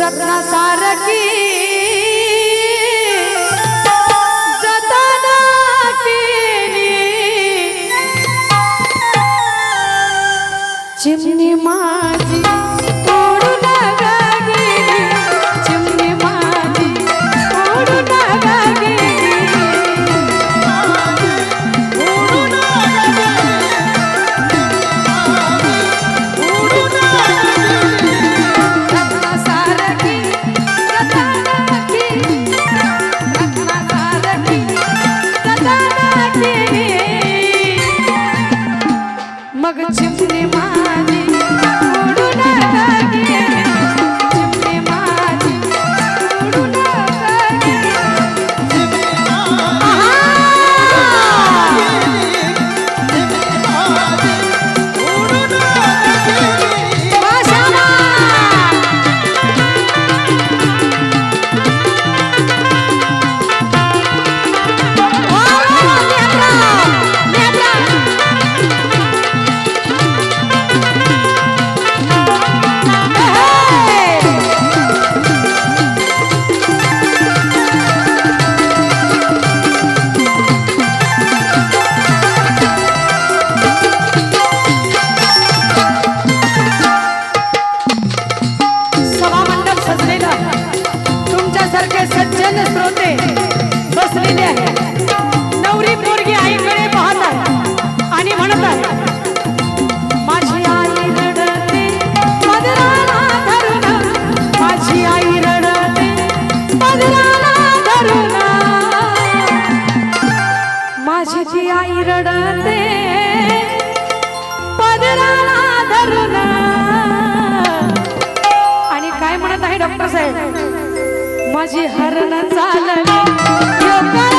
रत्नासारखी जतना केली. चिमणी मा डॉक्टर साहेब माझी हरण चालली.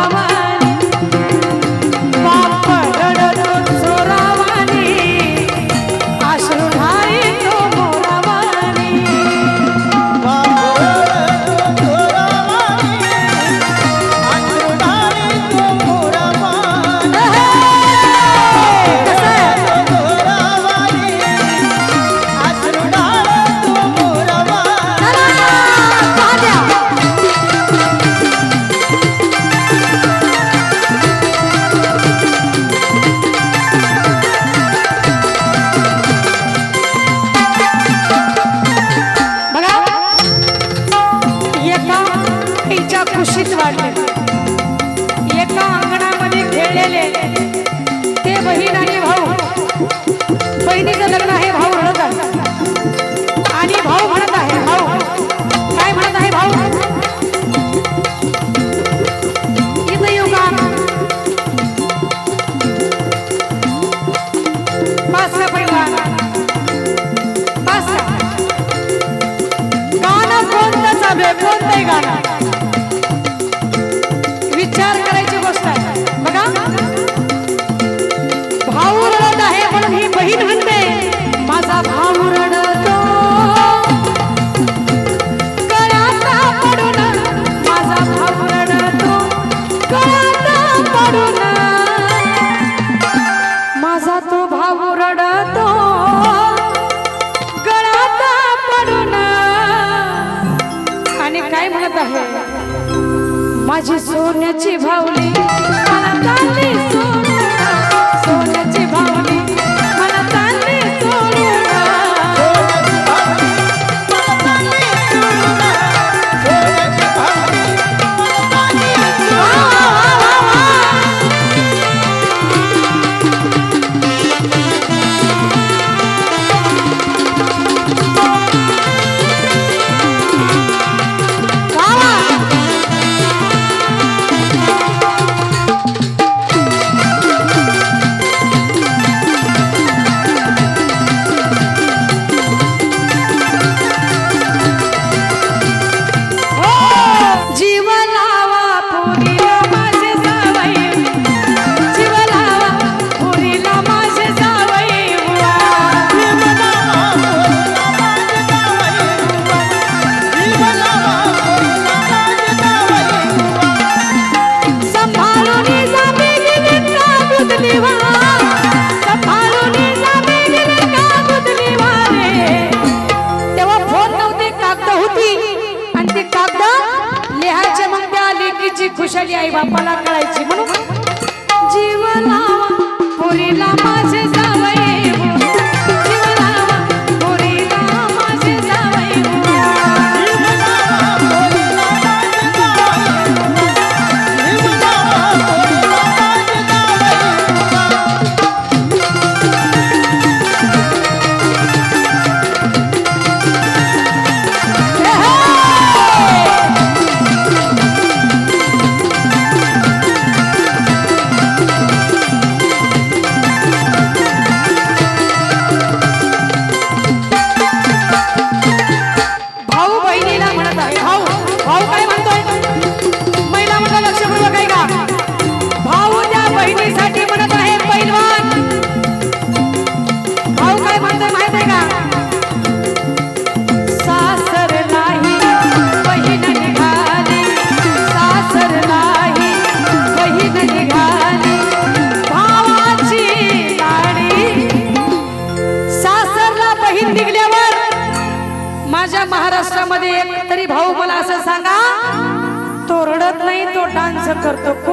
Mama. খুশি থাকবে फिरत आहे. माझी सोन्याची भावली मला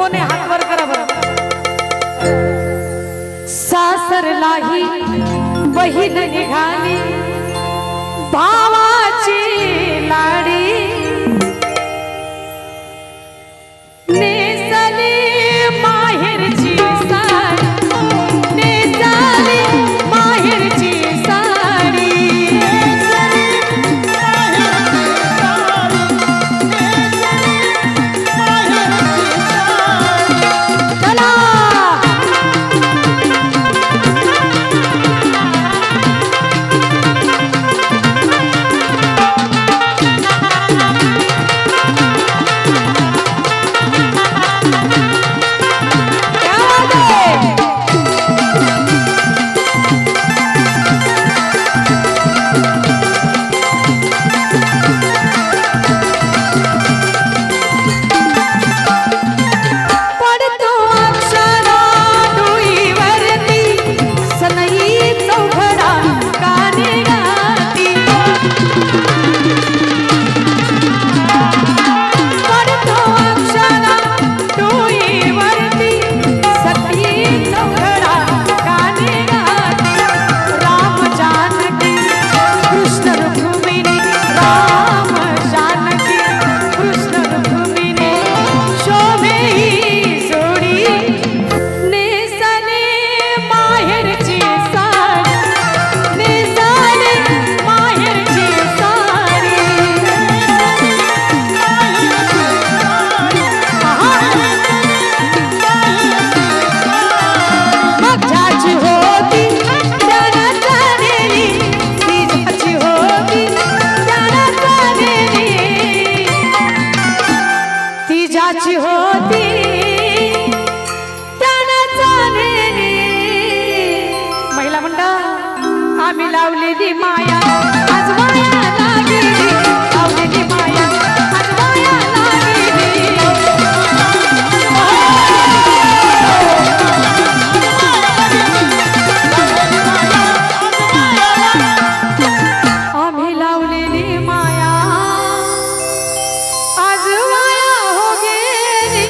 कोणी हात वर करा बरं. सासरलाही बहीण निघाली.